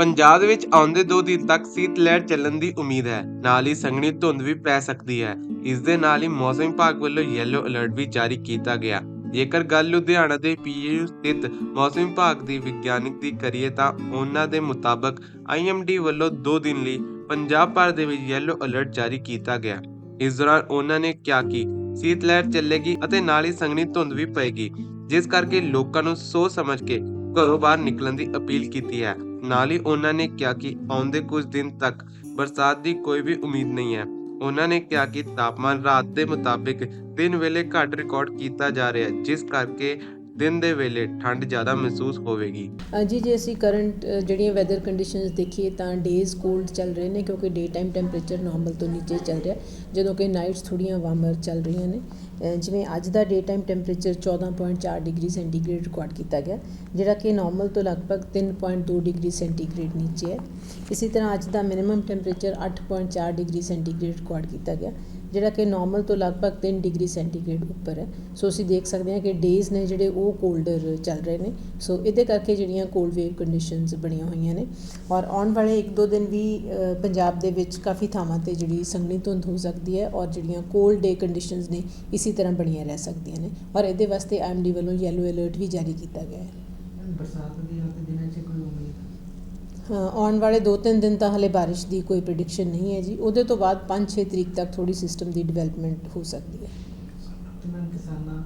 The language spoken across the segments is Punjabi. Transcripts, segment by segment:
ਪੰਜਾਬ ਦੇ ਵਿੱਚ ਆਉਂਦੇ 2 ਦਿਨ ਤੱਕ ਸੀਤ ਲਹਿਰ ਚੱਲਣ ਦੀ ਉਮੀਦ ਹੈ। ਨਾਲ ਹੀ ਸੰਘਣੀ ਧੁੰਦ ਵੀ ਪੈ ਸਕਦੀ ਹੈ। ਇਸ ਦੇ ਨਾਲ ਹੀ ਮੌਸਮ ਵਿਭਾਗ ਵੱਲੋਂ ਯੈਲੋ ਅਲਰਟ ਵੀ ਜਾਰੀ ਕੀਤਾ ਗਿਆ। ਜੇਕਰ ਗੱਲ ਲੁਧਿਆਣਾ ਦੇ ਪੀਯੂ ਸਥਿਤ ਮੌਸਮ ਵਿਭਾਗ ਦੀ ਵਿਗਿਆਨਿਕ ਦੀ ਕਰੀਏ ਤਾਂ ਉਹਨਾਂ ਦੇ ਮੁਤਾਬਕ ਆਈਐਮਡੀ ਵੱਲੋਂ 2 ਦਿਨ ਲਈ ਪੰਜਾਬ ਭਰ ਦੇ ਵਿੱਚ ਯੈਲੋ ਅਲਰਟ ਜਾਰੀ ਕੀਤਾ ਗਿਆ। ਇਸ ਦੌਰਾਨ ਉਹਨਾਂ ਨੇ ਕਿਹਾ ਕਿ ਸੀਤ ਲਹਿਰ ਚੱਲੇਗੀ ਅਤੇ ਨਾਲ ਹੀ ਸੰਘਣੀ ਧੁੰਦ ਵੀ ਪਏਗੀ, ਜਿਸ ਕਰਕੇ ਲੋਕਾਂ ਨੂੰ ਸੋਚ ਸਮਝ ਕੇ ਘਰੋਂ ਬਾਹਰ ਨਿਕਲਣ ਦੀ ਅਪੀਲ ਕੀਤੀ ਹੈ। ਨਾਲ ਹੀ ਉਹਨਾਂ ਨੇ ਕਿਹਾ ਕਿ ਆਉਂਦੇ ਕੁਝ ਦਿਨ ਤੱਕ ਬਰਸਾਤ ਦੀ ਕੋਈ ਵੀ ਉਮੀਦ ਨਹੀਂ ਹੈ। ਉਹਨਾਂ ਨੇ ਕਿਹਾ ਕਿ ਤਾਪਮਾਨ ਰਾਤ ਦੇ ਮੁਤਾਬਿਕ ਦਿਨ ਵੇਲੇ ਘੱਟ ਰਿਕਾਰਡ ਕੀਤਾ ਜਾ ਰਿਹਾ ਹੈ, ਜਿਸ ਕਰਕੇ ਦਿਨ ਦੇ ਵੇਲੇ ਠੰਡ ਜ਼ਿਆਦਾ ਮਹਿਸੂਸ ਹੋਵੇਗੀ। ਅ, ਜੀ ਜੇ ਅਸੀਂ ਕਰੰਟ ਜਿਹੜੀਆਂ ਵੈਦਰ ਕੰਡੀਸ਼ਨਸ ਦੇਖੀਏ ਤਾਂ ਡੇਜ਼ ਕੋਲਡ ਚੱਲ ਰਹੇ ਨੇ ਕਿਉਂਕਿ ਡੇ ਟਾਈਮ ਟੈਂਪਰੇਚਰ ਨਾਰਮਲ ਤੋਂ ਨੀਚੇ ਚੱਲ ਰਿਹਾ ਜਦੋਂ ਕਿ ਨਾਈਟਸ ਥੋੜੀਆਂ ਵਾਰਮਰ ਚੱਲ ਰਹੀਆਂ ਨੇ। ਜਿਵੇਂ ਅੱਜ ਦਾ day time temperature 14.4 degree centigrade record ਕੀਤਾ ਗਿਆ ਜਿਹੜਾ ਕਿ ਨਾਰਮਲ ਤੋਂ ਲਗਭਗ 3.2 ਡਿਗਰੀ ਸੈਂਟੀਗ੍ਰੇਡ ਨੀਚੇ ਹੈ। ਇਸੇ ਤਰ੍ਹਾਂ ਅੱਜ ਦਾ minimum temperature 8.4 degree centigrade record ਕੀਤਾ ਗਿਆ ਜਿਹੜਾ ਕਿ ਨਾਰਮਲ ਤੋਂ ਲਗਭਗ 3 ਡਿਗਰੀ ਸੈਂਟੀਗ੍ਰੇਡ ਉੱਪਰ ਹੈ। ਸੋ ਅਸੀਂ ਦੇਖ ਸਕਦੇ ਹਾਂ ਕਿ ਡੇਜ਼ ਨੇ ਜਿਹੜੇ ਉਹ ਕੋਲਡਰ ਚੱਲ ਰਹੇ ਨੇ। ਸੋ ਇਹਦੇ ਕਰਕੇ ਜਿਹੜੀਆਂ ਕੋਲਡ ਵੇਵ ਕੰਡੀਸ਼ਨਸ ਬਣੀਆਂ ਹੋਈਆਂ ਨੇ। ਔਰ ਆਉਣ ਵਾਲੇ 1-2 ਦਿਨ ਵੀ ਪੰਜਾਬ ਦੇ ਵਿੱਚ ਕਾਫੀ ਥਾਵਾਂ ਤੇ ਜਿਹੜੀ ਸੰਘਣੀ ਧੁੰਦ ਹੋ ਸਕਦੀ ਹੈ ਔਰ ਜਿਹੜੀਆਂ ਕੋਲਡ ਡੇ ਕੰਡੀਸ਼ਨਸ ਨੇ ਇਸੇ ਤਰ੍ਹਾਂ ਬਣੀਆਂ ਰਹਿ ਸਕਦੀਆਂ ਨੇ। ਔਰ ਇਹਦੇ ਵਾਸਤੇ ਆਈਐਮਡੀ ਵੱਲੋਂ ਯੈਲੋ ਅਲਰਟ ਵੀ ਜਾਰੀ ਕੀਤਾ ਗਿਆ ਹੈ। ਬਰਸਾਤ ਦੀ ਰਾਤ ਦਿਨਾਂ 'ਚ ਕੋਈ ਉਮੀਦ? ਹਾਂ, ਆਉਣ ਵਾਲੇ 2-3 ਦਿਨ ਤਾਂ ਹਲੇ ਬਾਰਿਸ਼ ਦੀ ਕੋਈ ਪ੍ਰੈਡਿਕਸ਼ਨ ਨਹੀਂ ਹੈ ਜੀ। ਉਹਦੇ ਤੋਂ ਬਾਅਦ 5-6 ਤਰੀਕ ਤੱਕ ਥੋੜੀ ਸਿਸਟਮ ਦੀ ਡਿਵੈਲਪਮੈਂਟ ਹੋ ਸਕਦੀ ਹੈ। ਕਿਸਾਨਾਂ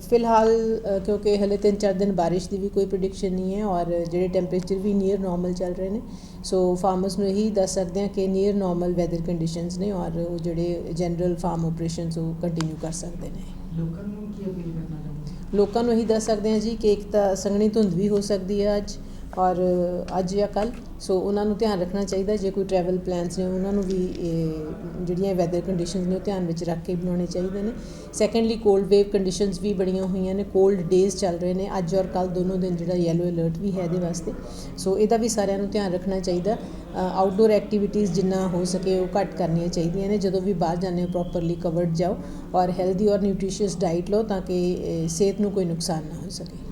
ਫਿਲਹਾਲ ਕਿਉਂਕਿ ਹਲੇ 3-4 ਦਿਨ ਬਾਰਿਸ਼ ਦੀ ਵੀ ਕੋਈ ਪ੍ਰੈਡਿਕਸ਼ਨ ਨਹੀਂ ਹੈ ਔਰ ਜਿਹੜੇ ਟੈਂਪਰੇਚਰ ਵੀ ਨੀਅਰ ਨਾਰਮਲ ਚੱਲ ਰਹੇ ਨੇ ਸੋ ਫਾਰਮਰਸ ਨੂੰ ਇਹੀ ਦੱਸ ਸਕਦੇ ਹਾਂ ਕਿ ਨੀਅਰ ਨਾਰਮਲ ਵੈਦਰ ਕੰਡੀਸ਼ਨਸ ਨੇ ਔਰ ਉਹ ਜਿਹੜੇ ਜਨਰਲ ਫਾਰਮ ਆਪਰੇਸ਼ਨਸ ਉਹ ਕੰਟੀਨਿਊ ਕਰ ਸਕਦੇ ਨੇ। ਲੋਕਾਂ ਨੂੰ ਕੀ ਅਪੀਲ ਕਰਨਾ ਚਾਹੁੰਦੇ ਲੋਕਾਂ ਨੂੰ ਇਹੀ ਦੱਸ ਸਕਦੇ ਹਾਂ ਜੀ ਕਿ ਇੱਕ ਤਾਂ ਸੰਘਣੀ ਧੁੰਦ ਵੀ ਹੋ ਸਕਦੀ ਹੈ ਅੱਜ ਔਰ ਅੱਜ ਜਾਂ ਕੱਲ ਸੋ ਉਹਨਾਂ ਨੂੰ ਧਿਆਨ ਰੱਖਣਾ ਚਾਹੀਦਾ, ਜੇ ਕੋਈ ਟਰੈਵਲ ਪਲੈਨਸ ਨੇ, ਉਹਨਾਂ ਨੂੰ ਵੀ ਜਿਹੜੀਆਂ ਵੈਦਰ ਕੰਡੀਸ਼ਨਸ ਨੇ, ਉਹ ਧਿਆਨ ਵਿੱਚ ਰੱਖ ਕੇ ਬਣਾਉਣੇ ਚਾਹੀਦੇ ਨੇ। ਸੈਕੰਡਲੀ ਕੋਲਡ ਵੇਵ ਕੰਡੀਸ਼ਨਸ ਵੀ ਬੜੀਆਂ ਹੋਈਆਂ ਨੇ ਕੋਲਡ ਡੇਜ਼ ਚੱਲ ਰਹੇ ਨੇ, ਅੱਜ ਔਰ ਕੱਲ ਦੋਨੋਂ ਦਿਨ ਜਿਹੜਾ ਯੈਲੋ ਅਲਰਟ ਵੀ ਹੈ ਇਹਦੇ ਵਾਸਤੇ। ਸੋ ਇਹਦਾ ਵੀ ਸਾਰਿਆਂ ਨੂੰ ਧਿਆਨ ਰੱਖਣਾ ਚਾਹੀਦਾ। ਆਊਟਡੋਰ ਐਕਟੀਵਿਟੀਜ਼ ਜਿੰਨਾ ਹੋ ਸਕੇ ਉਹ ਘੱਟ ਕਰਨੀਆਂ ਚਾਹੀਦੀਆਂ ਨੇ, ਜਦੋਂ ਵੀ ਬਾਹਰ ਜਾਂਦੇ ਹੋ ਪ੍ਰੋਪਰਲੀ ਕਵਰਡ ਜਾਓ ਔਰ ਹੈਲਦੀ ਔਰ ਨਿਊਟ੍ਰੀਸ਼ੀਅਸ ਡਾਈਟ ਲਓ ਤਾਂ ਕਿ ਸਿਹਤ ਨੂੰ ਕੋਈ ਨੁਕਸਾਨ ਨਾ ਹੋ ਸਕੇ।